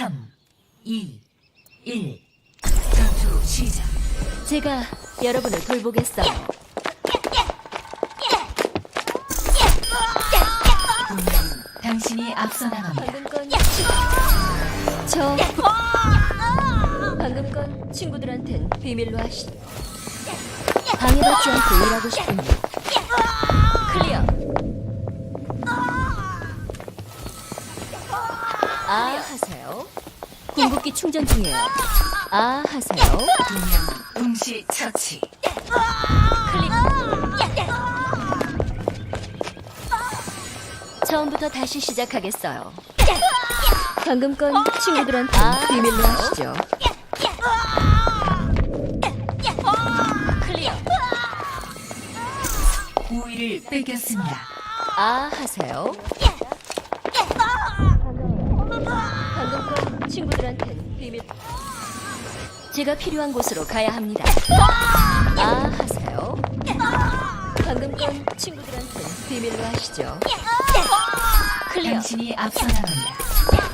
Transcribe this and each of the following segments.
3, 2, 1. 전투 시작. 제가 여러분을 돌보겠어요. 분명 당신이 앞서 나갑니다. 방금 건 저 방금 건 친구들한텐 비밀로 하시죠. 방해받지 않고 일하고 싶군요. 클리어. 아 하세요. 궁극기 충전 중이에요. 아 하세요. 동시 처치. 처음부터 다시 시작하겠어요. 방금 건 친구들한테 비밀로 하시죠. 클리어. 우위를 뺏겼습니다. 아 하세요. 방금 건 친구들한텐 비밀. 제가 필요한 곳으로 가야 합니다. 아 하세요. 방금 건 친구들한텐 비밀로 하시죠. 클리어. 당신이 앞서 나갑니다.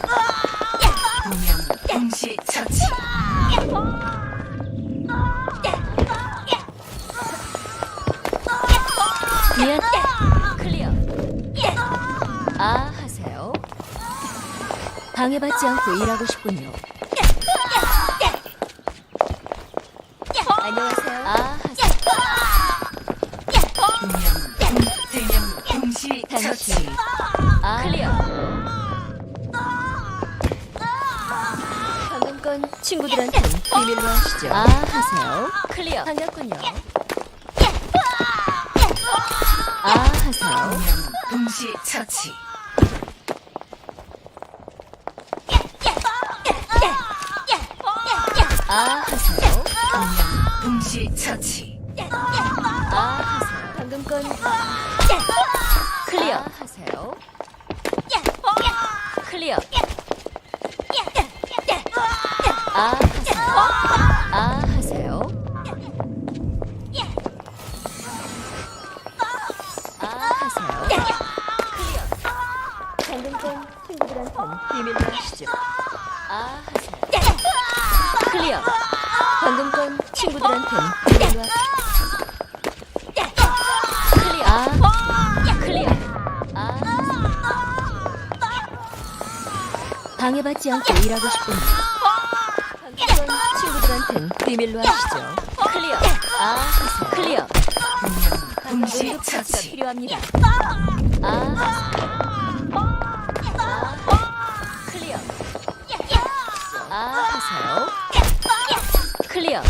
방해받지 않고 일하고 싶군요. 안녕하세요. 아 동, 당시. 아 클리어. 방금 건 친구들한테 비밀로 하시죠. 아 하세요. 클리어. 반갑군요. 아 하세요. 동시 처치. 동시 처치. 아 하세요. 방금 건 클리어. 아 하세요. 클리어. 아 하세요. 아 하세요. 아 하세요. 방금 건 친구들한테 비밀로 하시죠. 아 하세요. 클리어. 방금 건 친구들한테. 클리어. 아, 클리어. 아. 방해받지 않고 일하고 싶군요. 방금 건 친구들한텐 비밀로 하시죠. 클리어. 아. 클리어. 분명 동시 응급 처치가 처치. 필요합니다. 아, 아, 클리어. 아, 하세요. 클리어.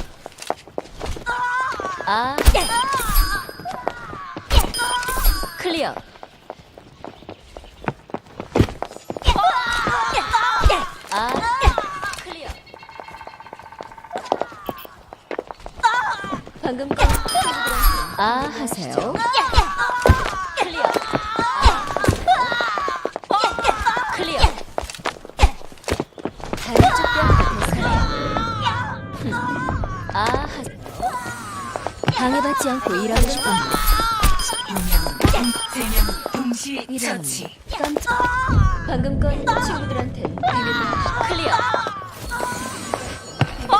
아, 클리어. 아, 클리어. 방금 아 하세요. 방해받지 않고 일하고 동시 이런 처치. 깜짝. 방금 건 친구들한테 클리어. 아,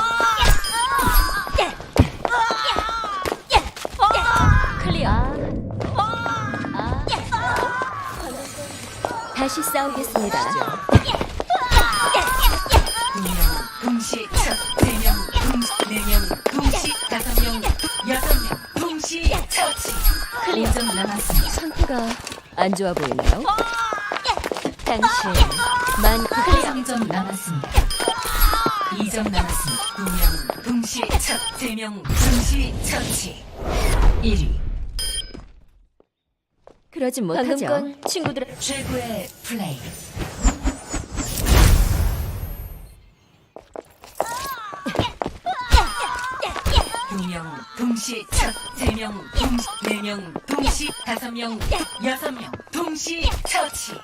다시 싸우겠습니다. 남았습니다. 상태가 안 좋아 보이나요? 당신 만 클리어. 3점 남았습니다. 2점 남았습니다. 분명 동시 첫 대명 동시 처치. 1위 그러진 뭐 못하죠. 방금 건 친구들 최고의 플레이. 두명 동시 첫, 세명 동시, 네명 동시, 다섯 명, 여섯 명 동시 처치.